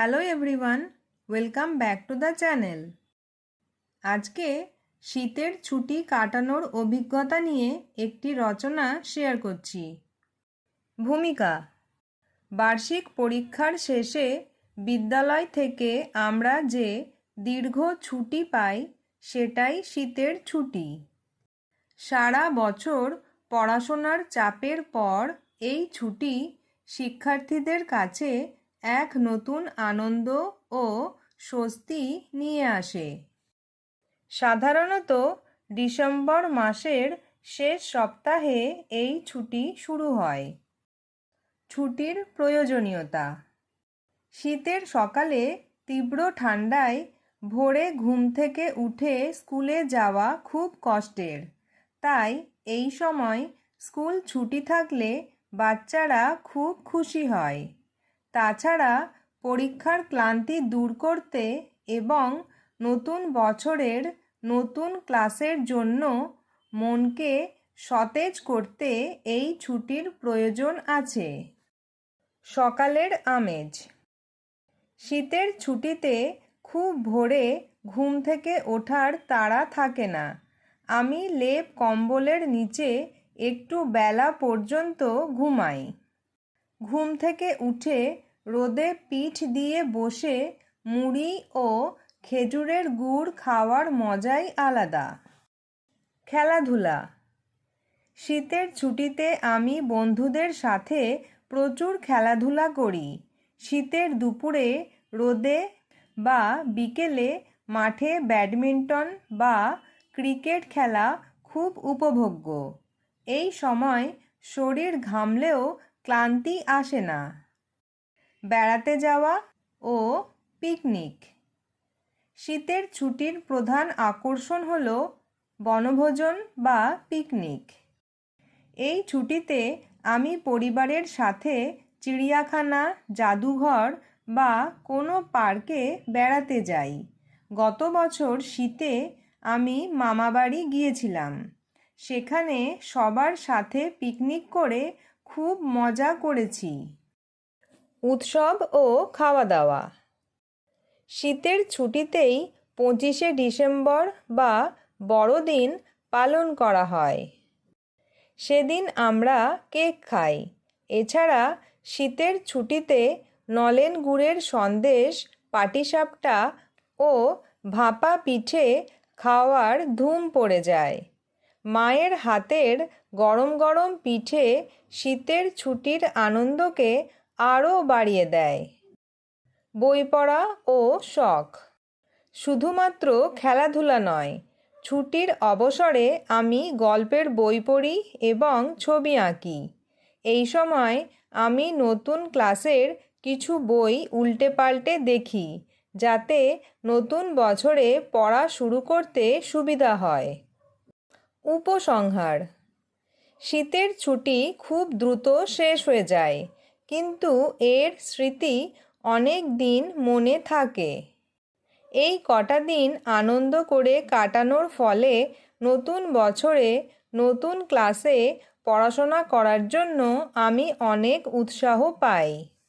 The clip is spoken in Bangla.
Hello everyone welcome back to the channel আজকে শীতের ছুটি কাটানোর অভিজ্ঞতা নিয়ে একটি রচনা শেয়ার করছি। ভূমিকা, বার্ষিক পরীক্ষার শেষে বিদ্যালয় থেকে আমরা যে দীর্ঘ ছুটি পাই, সেটাই শীতের ছুটি। সারা বছর পড়াশোনার চাপের পর এই ছুটি শিক্ষার্থীদের কাছে এক নতুন আনন্দ ও স্বস্তি নিয়ে আসে। সাধারণত ডিসেম্বর মাসের শেষ সপ্তাহে এই ছুটি শুরু হয়। ছুটির প্রয়োজনীয়তা। শীতের সকালে তীব্র ঠান্ডায় ভোরে ঘুম থেকে উঠে স্কুলে যাওয়া খুব কষ্টের। তাই এই সময় স্কুল ছুটি থাকলে বাচ্চারা খুব খুশি হয়। তাছাড়া পরীক্ষার ক্লান্তি দূর করতে এবং নতুন বছরের নতুন ক্লাসের জন্য মনকে সতেজ করতে এই ছুটির প্রয়োজন আছে। সকালের আমেজ। শীতের ছুটিতে খুব ভোরে ঘুম থেকে ওঠার তাড়া থাকে না। আমি লেপ কম্বলের নিচে একটু বেলা পর্যন্ত ঘুমাই। ঘুম থেকে উঠে রোদে পিঠ দিয়ে বসে মুড়ি ও খেজুরের গুড় খাওয়ার মজাই আলাদা। খেলাধুলা। শীতের ছুটিতে আমি বন্ধুদের সাথে প্রচুর খেলাধুলা করি। শীতের দুপুরে রোদে বা বিকেলে মাঠে ব্যাডমিন্টন বা ক্রিকেট খেলা খুব উপভোগ্য। এই সময় শরীর ঘামলেও ক্লান্তি আসে না। বেড়াতে যাওয়া ও পিকনিক। শীতের ছুটির প্রধান আকর্ষণ হল বনভোজন বা পিকনিক। এই ছুটিতে আমি পরিবারের সাথে চিড়িয়াখানা, জাদুঘর বা কোনো পার্কে বেড়াতে যাই। গত বছর শীতে আমি মামাবাড়ি গিয়েছিলাম। সেখানে সবার সাথে পিকনিক করে খুব মজা করেছি। উৎসব ও খাওয়া দাওয়া শীতের ছুটিতেই পঁচিশে ডিসেম্বর বা বড়দিন পালন করা হয়। সেদিন আমরা কেক খাই। এছাড়া শীতের ছুটিতে নলেন গুড়ের সন্দেশ, পাটিসাপটা ও ভাপা পিঠে খাওয়ার ধুম পড়ে যায়। মায়ের হাতের গরম গরম পিঠে শীতের ছুটির আনন্দকে আরও বাড়িয়ে দেয়। বই পড়া ও শখ। শুধুমাত্র খেলাধুলা নয়, ছুটির অবসরে আমি গল্পের বই পড়ি এবং ছবি আঁকি। এই সময় আমি নতুন ক্লাসের কিছু বই উল্টে পাল্টে দেখি, যাতে নতুন বছরে পড়া শুরু করতে সুবিধা হয়। উপসংহার। শীতের ছুটি খুব দ্রুত শেষ হয়ে যায়, কিন্তু এর স্মৃতি অনেক দিন মনে থাকে। এই কটা দিন আনন্দ করে কাটানোর ফলে নতুন বছরে নতুন ক্লাসে পড়াশোনা করার জন্য আমি অনেক উৎসাহ পাই।